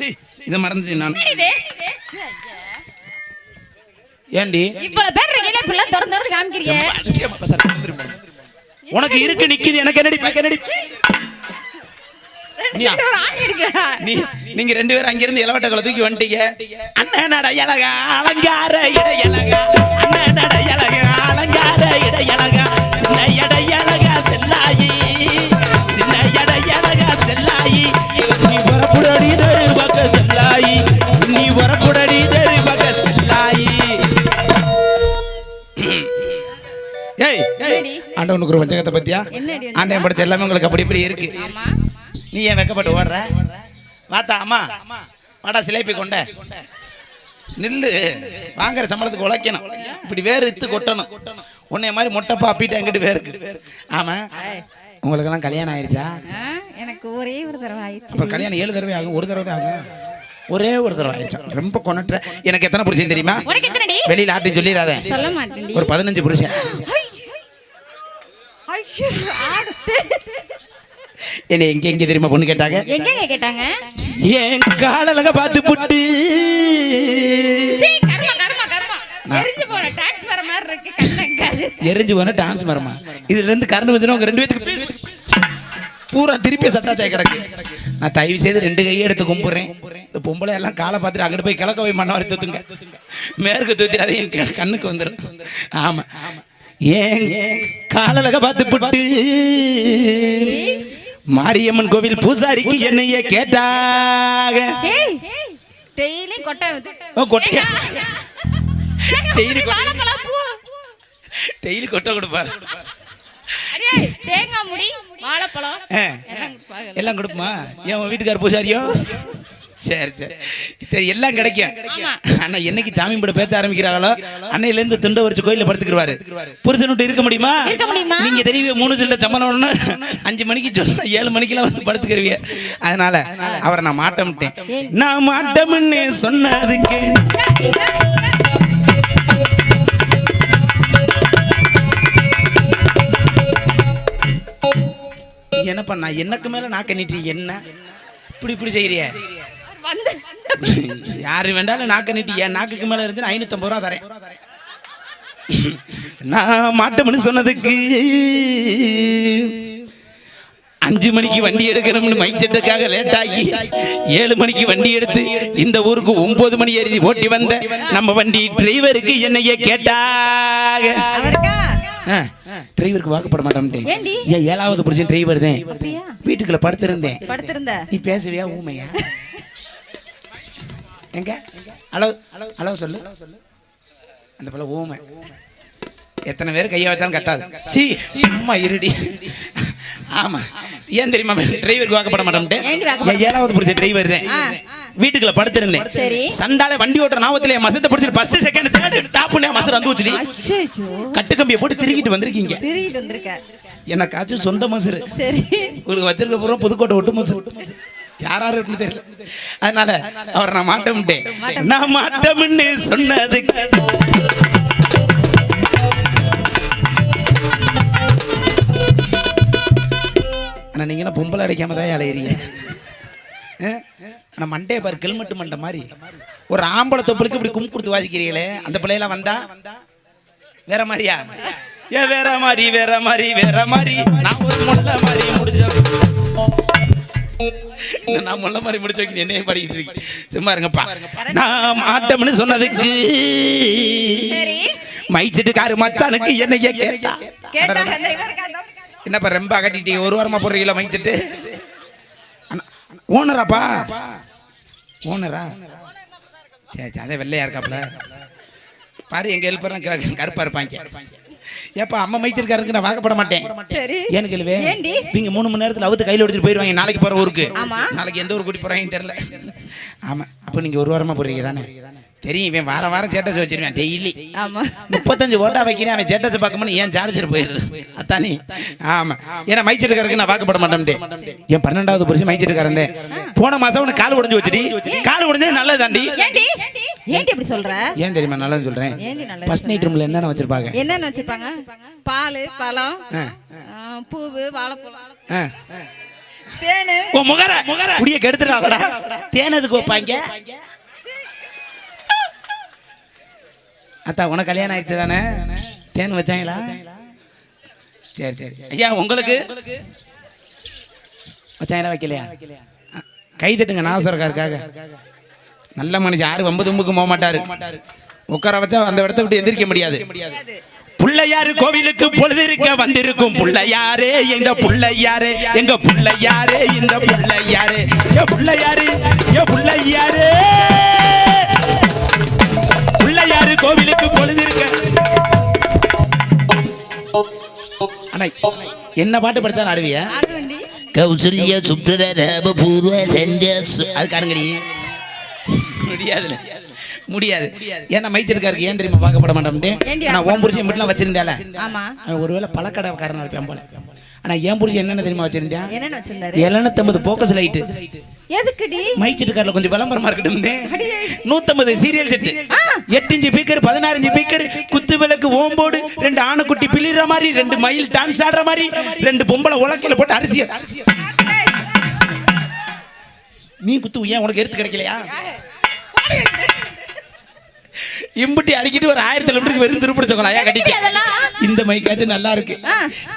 சீ இதை மறந்துட்டேன் நான். ஏண்டி? இவ்வளவு பேர் இருக்கீங்களே இப்பெல்லாம் திறந்து திறந்து காமிக்கிறீங்க. அதிசயமா. உனக்கு இருக்கு நிக்குது. எனக்கு என்னடி பாக்க என்னடி நீங்க ரெண்டு பேரும் அங்கிருந்து இளவட்ட குளம் தூக்கி வந்துட்டீங்க. அண்ணன் நட இலகா அலங்கார இட இலகா அண்ணன் நட இலகா. ஒரு வஞ்சகத்தை பத்தியா? ஆண்டவன் படைச்ச எல்லாமே உங்களுக்கு அப்படி இப்படி இருக்கு. நீ ஏன் வெக்கப்பட்டு ஓடுற? வாத்தா அம்மா. வாடா சிலேப்பி கொண்ட. நில்லு. வாங்குற சம்பளத்துக்கு உழைக்கணும். இப்படி வேறு இத்து கொட்டணும். உன்னைய மாதிரி மொட்டைப்பா அப்பிட்டு எங்கிட்டு வேருக்கு ஆமா. உங்களுக்கெல்லாம் கல்யாணம் ஆயிருச்சா? ஆ, எனக்கு ஒரே ஒரு தடவை ஆயிடுச்சு. இப்போ கல்யாணம் ஏழு தடவை ஆகும் ஒரு தடவை தான் ஆகும். ஒரே ஒரு தடவை ஆயிடுச்சா? ரொம்ப கொணட்டுற. எனக்கு எத்தனை புருஷன் தெரியுமா? வெளியில ஆட்டி சொல்லிடாத. ஒரு பதினஞ்சு புருஷன். என்னை எங்க எங்க தெரியுமா பொண்ணு கேட்டாங்க? எங்கங்க கேட்டாங்க? என் காலலக பார்த்து புட்டு. எரிஞ்சு போன டாக்ஸ் வர மாதிரி இருக்கு கண்ணங்காது எரிஞ்சு போன டான்ஸ் மரமா இதுல இருந்து கரண்ட் வந்துடும் உங்க ரெண்டு பேத்துக்கு பூரா திருப்பி சட்டாச்சாய் கிடக்கு நான் தயவு செய்து ரெண்டு கையை எடுத்து கும்பிடுறேன். இந்த பொம்பளை எல்லாம் காலை பார்த்துட்டு அங்கிட்டு போய் கிழக்க போய் மண்ணை வரை தூத்துங்க. மேற்கு தூத்திடாதே என் கண்ணுக்கு வந்துடும் ஆமா. ஏன் காலலக பார்த்து புட்டு மாரியம்மன் கோவில் பூசாரிக்கு என்னைய கேட்டாக. டெய்லி கொட்டை டெய்லி கொட்டை. பூ. டெய்லி கொட்டை கொடுப்பாரு. தேங்காய் முடி வாழைப்பழம். எல்லாம் ஏன் உன் வீட்டுக்கார பூசாரியோ? சரி சரி. சரி எல்லாம் கிடைக்கும். அண்ணா என்னைக்கு சாமி கூட பேச ஆரம்பிக்கிறாங்களோ அன்னையில இருந்து துண்டை வச்சு கோயில படுத்துக்குருவாரு. புருஷன் விட்டு இருக்க முடியுமா? நீங்க தெரியுங்க மூணு சொல்ல சம்மனம்னு அஞ்சு மணிக்கு சொன்னா ஏழு மணிக்கெல்லாம் வந்து படுத்துக்கிறவீங்க அதனால அவரை நான் மாட்டமிட்டேன். நான் மாட்டம்னு சொன்னதுக்கு. என்னப்பா நான் எனக்கு மேல நாக்க நீட்டி என்ன? இப்படி இப்படி செய்யறிய? யாரு வேண்டாலும் நாக்க நீட்டி என் நாக்குக்கு மேல இருந்து ஐநூத்தம்பது ரூபா தரேன். நான் மாட்டோம்னு சொன்னதுக்கு அஞ்சு மணிக்கு வண்டி எடுக்கணும்னு மைக் செட்டுக்காக லேட் ஆகி ஏழு மணிக்கு வண்டி எடுத்து இந்த ஊருக்கு ஒன்பது மணி ஏறி ஓட்டி வந்த நம்ம வண்டி டிரைவருக்கு என்னைய கேட்டாக. டிரைவருக்கு வாக்குப்பட மாட்டோம்ட்டேன்? ஏன் ஏழாவது புருஷன் டிரைவர் தான். வீட்டுக்குள்ள படுத்திருந்தேன். படுத்திருந்த? நீ பேசுவியா ஊமையா? எங்க? ஹலோ ஹலோ சொல்லு. அந்த பிள்ளை ஊமை எத்தனை பேர் கையை வச்சாலும் கத்தாது. சீ சும்மா இருடி. ஆமா. ஏன் தெரியுமா டிரைவருக்கு வாக்கப்பட என் ஏழாவது பிடிச்ச டிரைவர் தான். வீட்டுக்குள்ள படுத்திருந்தேன். சண்டால வண்டி ஓட்டுற நாவத்திலே மசத்தை பிடிச்சிட்டு ஃபர்ஸ்ட் செகண்ட் தேர்ட் டாப் மசர் வந்து வச்சுடி. அச்சோ கட்டு கம்பியை போட்டு திருக்கிட்டு வந்திருக்கீங்க. திருகிட்டு வந்திருக்க. எனக்காச்சும் சொந்த மசரு சரி. ஒரு வச்சிருக்க பூரா புதுக்கோட்டை ஒட்டு மசு யார் யாரு இருக்குன்னு தெரியல. அதனால அவரை நான் மாட்டோம்ட்டேன் நான் மாட்டோம்னு சொன்னதுக்கு. ஆனா நீங்க பொம்பளை அடிக்காம தான் அலையிறீங்க. ஆனா மண்டைய பாரு கெல்மெட்டு மண்டை மாதிரி. ஒரு ஆம்பளை தொப்புளுக்கு இப்படி கும் கொடுத்து வாசிக்கிறீங்களே அந்த பிள்ளையெல்லாம் வந்தா? வேற மாதிரியா? ஏன் வேற மாதிரி வேற மாதிரி வேற மாதிரி. நான் ஒரு முள்ள மாதிரி முடிச்ச நான் முள்ள மாதிரி முடிச்சு வைக்கிறேன் என்னைய படிக்கிட்டு இருக்கேன் சும்மா இருங்கப்பா. நான் மாட்டோம்னு சொன்னதுக்கு சரி. மைச்சிட்டு காரு மச்சானுக்கு என்னைய கேட்டா. என்னப்பா ரொம்ப அகட்டிட்டீங்க? ஒரு வாரமா போடுறீங்களா மைச்சிட்டு? ஓனராப்பா? ஓனரா? சரி சரி அதே வெள்ளையா இருக்காப்ல. பாரு எங்க ஹெல்ப்பர்லாம் கருப்பா இருப்பாங்க. ஏப்பா அம்மா மைச்சிருக்காருக்கு நான் வாக்கப்பட மாட்டேன். சரி. ஏன்னு கேளுவே ஏண்டி? மூணு மணி நேரத்துல அவுத்து கையில எடுத்துட்டு போயிருவாங்க நாளைக்கு போற ஊருக்கு. ஆமா. நாளைக்கு எந்த ஊர் கூட்டி போறாங்கன்னு தெரியல. ஆமா அப்ப நீங்க ஒரு வாரமா போறீங்க தானே? தெரியும் இவன் வார வாரம் சேட்டஸ் வச்சிருவேன் டெய்லி முப்பத்தஞ்சு ஓட்டா வைக்கிறேன் அவன் சேட்டஸ் பார்க்கும்போது ஏன் சார்ஜர் போயிருது அத்தானி ஆமா. ஏன்னா மைச்சிட்டுக்காரருக்கு நான் வாக்கப்பட மாட்டேன் என் பன்னெண்டாவது புருஷன் மைச்சிட்டுக்காரன் போன மாசம் உனக்கு கால் உடைஞ்சு வச்சுடி. கால் உடைஞ்சது நல்லது ஏண்டி இப்படி சொல்ற? ஏன் தெரியுமா நல்லதுன்னு சொல்றேன்? ஃபர்ஸ்ட் நைட் ரூம்ல என்னென்ன வச்சிருப்பாங்க? என்னென்ன வச்சிருப்பாங்க? பால் பழம் பூவு வாழைப்பழம். ஆ. தேனு. ஓ உன் முகர முகர. குடிய கெடுத்துட்டாங்கடா தேனதுக்கு வைப்பாங்க? அத்தா உனக்கு கல்யாணம் ஆயிடுச்சு தானே? தேன் வச்சாங்களா? சரி சரி ஐயா உங்களுக்கு? வச்சாங்களா வைக்கலையா? கை தட்டுங்க நாசரக்காருக்காக நல்ல மனுஷன். யாரும் வம்பு தும்புக்கு போக மாட்டாரு. உட்கார வச்சா அந்த இடத்த விட்டு எந்திரிக்க முடியாது. புள்ளையாரு கோவிலுக்கு பொழுதிருக்க வந்திருக்கும் புள்ளையாரே எங்க புள்ளையாரே எங்க புள்ளையாரே இந்த புள்ளையாரே. ஏ புள்ளையாரு ஏ புள்ளையாரே. புள்ளையாரு கோவிலுக்கு பொழுதிருக்க. என்ன பாட்டு படிச்சாலும் ஆடுவியா? கௌசல்ய சுப்ரத ராம பூர்வ அது காணுங்கடி. முடியாதுல முடியாது. ஏன்னா மைச்சிருக்காருக்கு ஏன் தெரியுமா பார்க்கப்பட ஏன்டி நான் ஓம் புருஷன் மட்டும் வச்சிருந்தால ஒருவேளை பழக்கடைக்காரனா இருப்பான் போல. ஆனா ஏன் புருஷன் என்னென்ன தெரியுமா வச்சிருந்தேன் எழுநூத்தம்பது போக்கஸ் லைட்டு எதுக்குடி? கொஞ்சம் விளம்பரமா இருக்கட்டும்னு அடியே. நூத்தம்பது சீரியல் செட்டு எட்டு இஞ்சு பீக்கர் பதினாறு இஞ்சு பீக்கர் குத்து விளக்கு ஓம்போடு ரெண்டு ஆணுக்குட்டி பிளிற மாதிரி ரெண்டு மயில் டான்ஸ் ஆடுற மாதிரி ரெண்டு பொம்பளை உலக்கையில போட்டு அரிசி நீ குத்து ஏன் உனக்கு எடுத்து கிடைக்கலையா? இம்புட்டி அடிக்கிட்டு ஒரு ஆயிரத்தி கிலோமீட்டருக்கு வெறும் திருப்பி சொல்லலாம் ஏன் கட்டிட்டு. அதெல்லாம் இந்த மைக்காச்சும் நல்லா இருக்கு.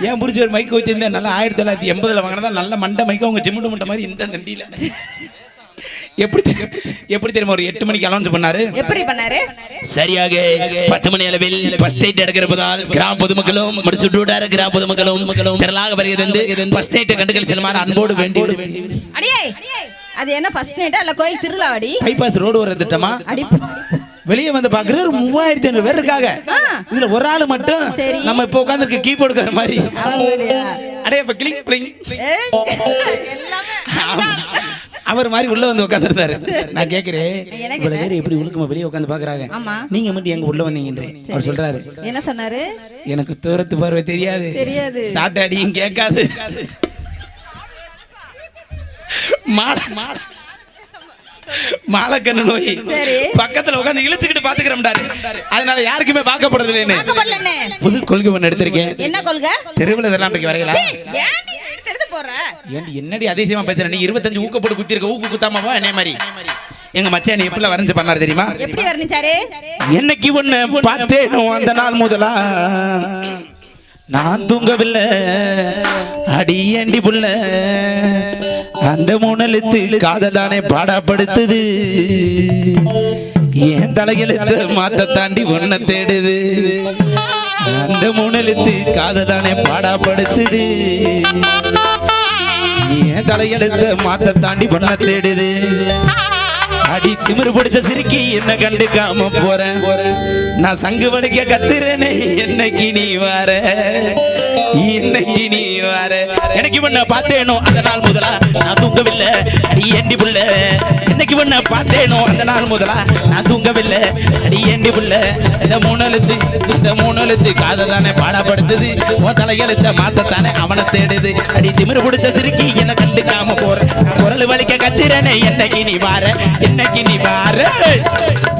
ஏன் புரிச்சு ஒரு மைக் வச்சிருந்தா நல்லா ஆயிரத்தி தொள்ளாயிரத்தி எண்பதுல வாங்கினதா நல்ல மண்டை மைக்க உங்க ஜிம்முடு முட்டை மாதிரி இந்த தண்டியில. எப்படி எப்படி தெரியுமா ஒரு எட்டு மணிக்கு அலௌன்ஸ் பண்ணாரு? எப்படி பண்ணாரு? சரியாக. பத்து மணி அளவில் ஃபர்ஸ்ட் நைட் எடுக்கிறப்பதால் கிராம பொதுமக்களும் சுற்றுவட்டார கிராம பொதுமக்களும் திரளாக வருகிறது ஃபர்ஸ்ட் நைட் கண்டுகள் செல்லுமாறு அன்போடு வேண்டி அடியே! அது என்ன ஃபர்ஸ்ட் நைட்டா இல்ல கோயில் திருவிழாவாடி? பைபாஸ் ரோடு வர திட்டமா? அடி. வெளியே வந்து பாக்குற ஒரு மூவாயிரத்தி ஐநூறு பேர் இருக்காங்க. இதுல ஒரு ஆளு மட்டும். நம்ம இப்ப உட்காந்துருக்க கீபோர்டுக்கார மாதிரி? அடே இப்ப ஆமா. அவர் மாதிரி உள்ள வந்து உட்காந்துருந்தாரு நான் கேக்குறேன். இவ்வளவு பேர் எப்படி உழுக்கமா வெளியே உட்காந்து பாக்குறாங்க. நீங்க மட்டும் எங்க உள்ள வந்தீங்கன்றே. அவர் சொல்றாரு. என்ன சொன்னாரு? எனக்கு தூரத்து பார்வை தெரியாது. தெரியாது. சாட்ட அடியும் கேட்காது. மாலைக்கண்ணு நோய். பக்கத்துல உட்காந்து இழுச்சுக்கிட்டு பாத்துக்கிறோம்டாரு. அதனால யாருக்குமே இல்லைன்னு பார்க்கப்படலண்ணே புது கொள்கை ஒண்ணு எடுத்திருக்கேன். என்ன கொள்கை? தெருவில் இதெல்லாம் இன்றைக்கு வரையலாம் என்னடி அதிசயமா பேசுற? நீ இருபத்தஞ்சு ஊக்க போட்டு குத்தி இருக்க ஊக்கு குத்தாமவா என்ன மாதிரி? எங்க மச்சான் நீ எப்படி வரைஞ்சு பண்ணாரு தெரியுமா? எப்படி வர்ணிச்சாரு என்னைக்கு ஒண்ணு பார்த்தேனோ அந்த நாள் முதலா. நான் தூங்கவில்லை. அடி ஏண்டி புள்ள? அந்த மூணெழுத்து காதலானே பாடப்படுத்துது. என் தலைகளுத்து மாத்த தாண்டி ஒன்ன தேடுது. அந்த மூணெழுத்து காதலானே பாடப்படுத்துது. என் தலைகளுத்து மாத்த தாண்டி பொண்ண தேடுது. அடி திமிரு பிடிச்ச சிரிக்கி என்ன கண்டுக்காம போறேன் நான் சங்கு வலிக்க கத்துறேனே என்னைக்கு நீ வார? என்னைக்கு நீ வார? எனக்கு பண்ண பார்த்தேனோ அந்த நாள் முதலா? நான் தூங்கவில்லை. அடி ஏண்டி புள்ள? என்னைக்கு பண்ண பார்த்தேனோ அந்த நாள் முதலா? நான் தூங்கவில்லை. அடி ஏண்டி புள்ள? இந்த மூணெழுத்து இந்த மூணெழுத்து தானே பாடப்படுத்துது. உன் தலையெழுத்த மாத்தத்தானே அவனை தேடுது. அடி திமிரு பிடிச்ச சிரிக்கி என்ன கண்டுக்காம போறேன் வலிக்க கத்துறேனே என்னைக்கு நீ வார என்னைக்கு நீ வார?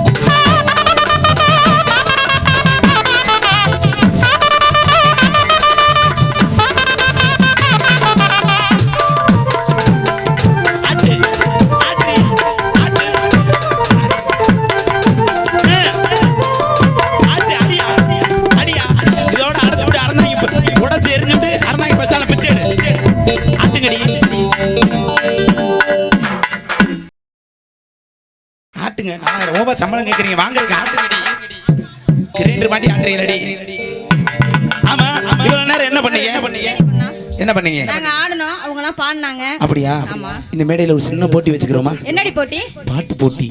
ஆமா. இந்த மேடையில ஒரு சின்ன போட்டி வச்சுக்கிறோமா? என்னடி போட்டி? பாட்டு போட்டி.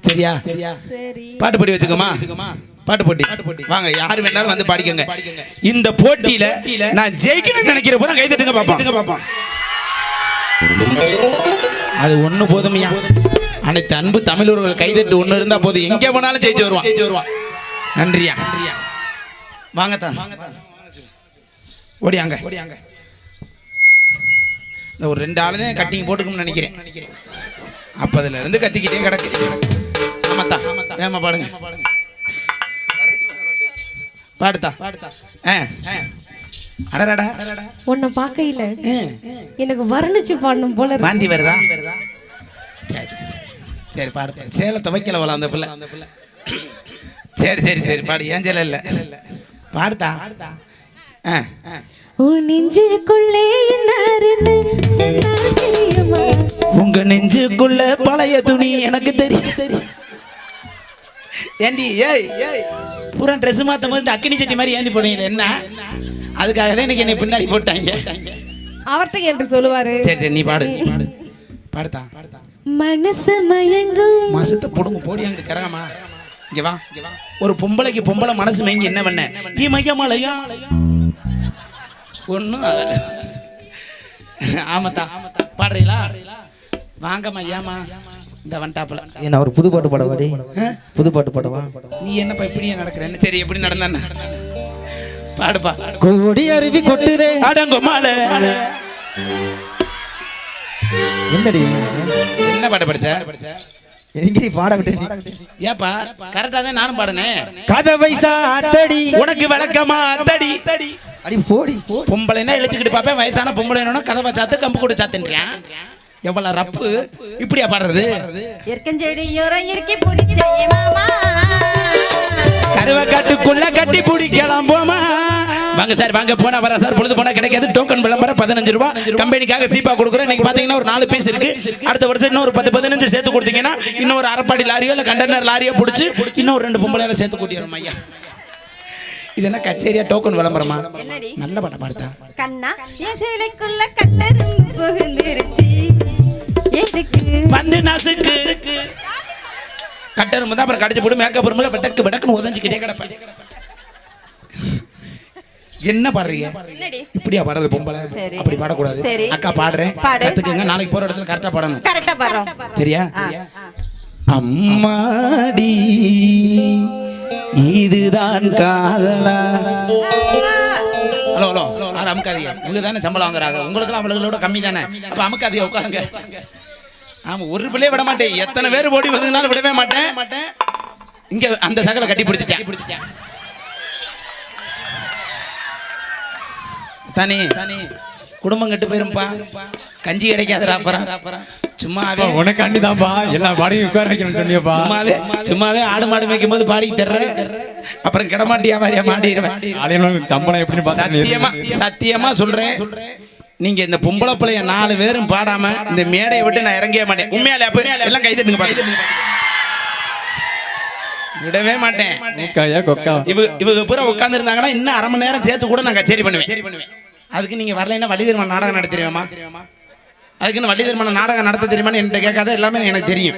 சரியா? சரியா. சரி. பாட்டு போட்டி வச்சுக்கோமா? பாட்டு போட்டி வாங்க யாரு வேணாலும் வந்து பாடிக்கோங்க. இந்த போட்டியில நான் ஜெயிக்கணும்னு நினைக்கிற போது கை தட்டுங்க பாப்போம். அது ஒண்ணு போதுமையா அனைத்து அன்பு தமிழர்கள் கைதட்டு ஒண்ணு இருந்தா போதும். எங்க போனாலும் ஜெயிச்சு வருவான். ஜெயிச்சு வருவான். நன்றியா? வாங்கத்தா ஓடியாங்க. ஓடியாங்க. இந்த ஒரு ரெண்டு ஆளுதான் கட்டிங் போட்டுக்கணும்னு நினைக்கிறேன். அப்பதுல இருந்து கத்திக்கிட்டே கிடக்கு. ஆமாத்தா ஏமா பாடுங்க. பாடுத்தா. பாடுத்தா ஆ. அடடடா. உன்னை பார்க்கையில எனக்கு வர்ணிச்சு பாடணும் போல வாந்தி வருதா? சரி. சரி பாடு. சேலத்தை வைக்கல போல அந்த பிள்ளை. சரி சரி சரி பாடு. ஏன் சேலை இல்லை? பாடுதா ஆ ஆ. உன் நெஞ்சுக்குள்ளே என்னாருன்னு சொன்னால் தெரியுமா உங்க நெஞ்சுக்குள்ள பழைய துணி எனக்கு தெரியும். ஏண்டி ஏய் பூரா ட்ரெஸ் மாத்தும் போது இந்த அக்கினி சட்டி மாதிரி ஏந்தி போனீங்க என்ன? அதுக்காக தான் இன்னைக்கு என்னை பின்னாடி போட்டாங்க. அவர்கிட்ட கேட்டு சொல்லுவாரு. சரி சரி நீ பாடு நீ பாடு. பாடுதா? பாடுதா மனசு மயங்கும். மாசத்தை போடுங்க போடி அங்கிட்டு கரகமா. இங்க வா. ஒரு பொம்பளைக்கு பொம்பளை மனசு மயங்கி என்ன பண்ண? இமய மலையா ஒன்றும் ஆமாத்தா. பாடுறீங்களா? வாங்கம்மா ஏமா இந்த வண்டாப்புல என்ன ஒரு புது பாட்டு பாடவாடி புது பாட்டு பாடவா? நீ என்னப்பா இப்படியே நடக்கிறேன்னு சரி எப்படி நடந்தானே பாடுப்பா. கோடி அருவி கொட்டுதே. அடங்கோ மாலை. என்னடி? என்ன பாட்டு படிச்ச? எங்க பாட விட்டு ஏப்பா கரெக்டா தான் நானும் பாடுனேன். கதவை சாத்தடி. உனக்கு விளக்கமா தடி தடி அடி போடி பொம்பளைன்னா இழைச்சிக்கிட்டு பார்ப்பேன் வயசான பொம்பளைனா கதவை சாத்து கம்பு கூட சாத்துன்றியான் எவ்வளவு ரப்பு. இப்படியா பாடுறது? இருக்கஞ்செடியோரம் இருக்கி பிடிச்ச மாமா. கருவை காட்டுக்குள்ள கட்டி பிடிக்கலாம் போமா. வாங்க சார் வாங்க. போனா வர சார் பொழுது போனா கிடைக்காது. டோக்கன் விளம்பரம் பதினஞ்சு ரூபா. கம்பெனிக்காக சீப்பா கொடுக்குறோம். இன்னைக்கு பாத்தீங்கன்னா ஒரு நாலு பீஸ் இருக்கு. அடுத்த வருஷம் இன்னும் ஒரு பத்து பதினஞ்சு சேர்த்து கொடுத்தீங்கன்னா இன்னும் ஒரு அரைப்பாடி லாரியோ இல்ல கண்டெய்னர் லாரியோ பிடிச்சி இன்னும் ஒரு ரெண்டு பொம்பளையால சேர்த்து கூட்டிடுறோம் ஐயா. இது என்ன கச்சேரியா டோக்கன் விளம்பரமா? நல்ல பாட்டா பாடுதா கண்ணா என் சேலைக்குள்ள கட்டரும் புகுந்துருச்சு. எதுக்கு? வந்து நசுக்கு. கட்டர் முந்தா அப்புறம் கடிச்சு போட்டு மேக்கப் ரூம்ல வெடக்கு வெடக்குன்னு உதஞ்சிக்கிட்டே கிடப்பேன். என்ன பாடுறீங்க? இப்படியா பாடுறது பொம்பளை. அப்படி பாடக்கூடாது. அக்கா பாடுறேன். பாடு. கத்துக்குங்க நாளைக்கு போற இடத்துல கரெக்டா பாடணும். கரெக்டா பாடுறோம். சரியா? அம்மாடி. இதுதான் காதலா? ஹலோ ஹலோ யாரும் அமுக்காதீங்க. இவங்க தானே சம்பளம் வாங்குறாங்க. உங்களுக்குலாம் அவளுகளோட கம்மி தானே? அப்ப அமுக்காதீங்க உட்காருங்க. ஆமா ஒரு பிள்ளைய விட மாட்டேன். எத்தனை பேர் ஓடி வந்ததுனாலும் விடவே மாட்டேன். மாட்டேன் இங்க அந்த சகலை கட்டி பிடிச்சிட்டேன். பிடிச்சிட்டேன் தானே தனி. குடும்பம் கெட்டு போயிரும்பா. கஞ்சி கிடைக்காதுடா அப்புறம் சும்மாவே. உனக்காண்டி தான்ப்பா எல்லா பாடியும் உட்கார வைக்கணும்னு சொன்னியப்பா சும்மாவே சும்மாவே ஆடு மாடு மேய்க்கும் போது பாடி தர்ற. அப்புறம் கிடமாட்டியா வாரியா மாட்டிடுவேன். ஆலயம் சம்பளம் எப்படின்னு சத்தியமா சத்தியமா சொல்றேன். நீங்க இந்த பொம்பளை பிள்ளைய நாலு பேரும் பாடாம இந்த மேடையை விட்டு நான் இறங்கவே மாட்டேன். உண்மையாலே அப்ப எல்லாம் கை தட்டுங்க விடவே மாட்டேன். இவங்க பூரா உட்கார்ந்து இருந்தாங்கன்னா இன்னும் அரை மணி நேரம் சேர்த்து கூட நான் கச்சேரி பண்ணுவேன். அதுக்கு நீங்க வரலைன்னா திருமணம் நாடகம் நடத்துறீங்கம்மா அதுக்குன்னு வள்ளி திருமணம் நாடகம் நடத்த தெரியுமான்னு என்கிட்ட கேட்காத எல்லாமே எனக்கு தெரியும்.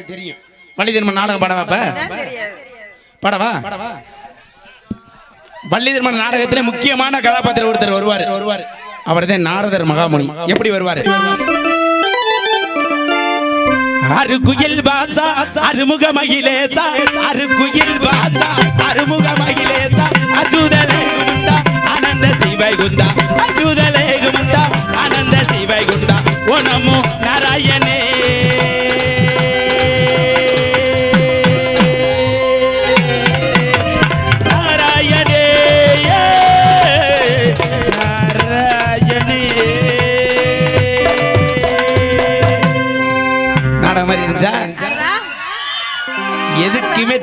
வள்ளி திருமணம் நாடகம் பாடவா அப்ப? பாடவா? வள்ளி திருமண நாடகத்திலே முக்கியமான கதாபாத்திரம் ஒருத்தர் வருவார். வருவார். அவர் தான் நாரதர் மகாமுனி. எப்படி வருவார்? அருகுயில் வாசா அருமுக மகிலேசா அருகுயில் வாசா அருமுக மகிலேசா அச்சுதலே குந்தா ஆனந்த சிவை குந்தா அச்சுதலே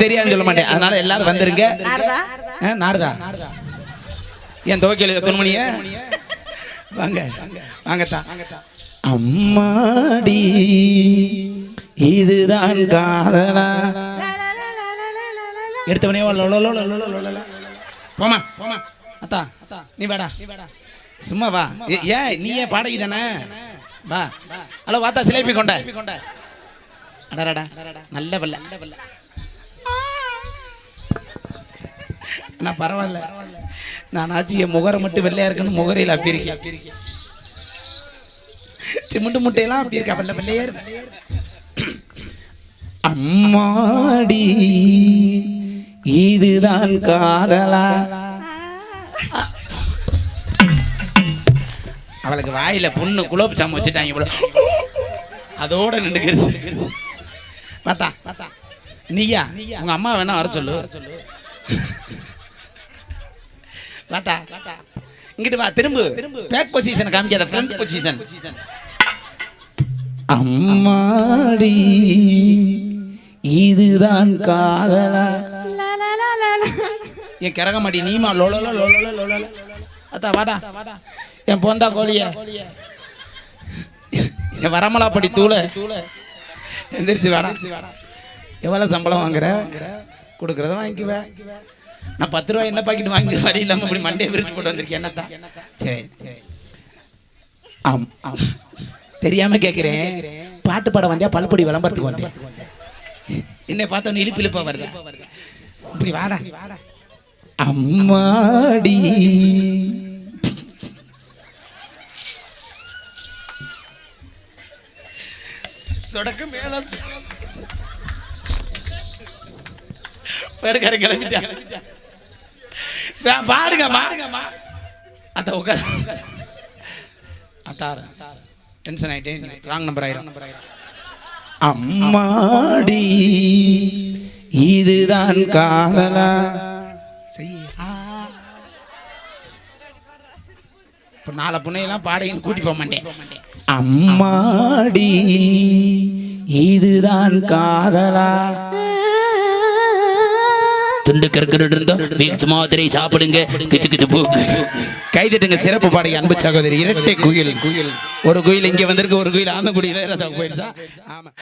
தெரியாதுன்னு சொல்ல மாட்டேன். அதனால எல்லாரும் வந்துருங்க. நாரதா? என் துவக்கியில் துணிமணிய வாங்க. வாங்கத்தான் அம்மாடி இதுதான் காதலா. எடுத்தவனே போமா போமா அத்தா அத்தா நீ வாடா. சும்மா வா. ஏன் நீ ஏன் பாடகி தானே? வா. ஹலோ வாத்தா சிலேபி கொண்ட கொண்ட. அடராடா நல்ல பல்ல நல்ல பல்ல நான் பரவாயில்ல. நான் ஆச்சு என் முகரை மட்டும் வெள்ளையா இருக்குன்னு முகரையில் அப்படி இருக்கேன். சிமெண்ட் முட்டையெல்லாம் அப்படி இருக்கா? வெள்ளை வெள்ளையா அம்மாடி இதுதான் காதலா? அவளுக்கு வாயில புண்ணு குலோப் ஜாம் வச்சுட்டாங்க இவ்வளோ அதோட நின்றுக்கிறது பார்த்தா பார்த்தா நீயா? உங்க அம்மா வேணா வர சொல்லு வர சொல்லு. பார்த்தா இங்கிட்டு வா திரும்பு. பேக் பொசிஷன் காமிக்காத ஃப்ரண்ட் பொசிஷன் அம்மாடி இதுதான் காதலா. லா, லா, லா, லா, லா. என் கிறகமாடி நீமா லோலோல லோலோல லோலோல அத்தா வாடா. என் போந்தா கோழிய. என் வரமலாப்படி தூள. எந்திரிச்சு வாடா. எவ்வளோ சம்பளம் வாங்குற? கொடுக்குறத வாங்கிக்குவேன் நான் பத்து ரூபாய் என்ன பாக்கெட் வாங்கி வரி இல்லாமல் இப்படி மண்டே விரிச்சு போட்டு வந்திருக்கேன் என்னத்தான் சரி சரி ஆம் ஆம். தெரியாம கேட்குறேன் பாட்டு பாட வந்தியா? பல்பொடி விளம்பரத்துக்கு வந்தேன். என்னை பார்த்தவன இழுப்பு இழுப்பா வருது? இப்படி வாடா. அம்மாடி. சொடக்கு மேல பேருக்கார கிளம்பிட்டா. பாடுங்க பாடுங்கம்மா. அத்த உட்கார் அத்தார. டென்ஷன் ஆயிட்டேன். ராங் நம்பர் ஆயிரம். நம்பர் ஆயிரம் அம்மாடி இதுதான் காதலா. செய் இப்போ நாலு புண்ணையெல்லாம் பாடகின்னு கூட்டி போக மாட்டேன். அம்மாடி இதுதான் காதலா. துண்டு கற்கண்டு இருந்தோம். வீச்சு மாதிரி சாப்பிடுங்க. கிச்சு கிச்சு பூக்கு கைதிட்டுங்க சிறப்பு பாடகி அன்பு சகோதரி. இரட்டை குயில். குயில் ஒரு குயில் இங்கே வந்திருக்கு ஒரு குயில் ஆந்தங்குடியில் போயிடுச்சா ஆமாம்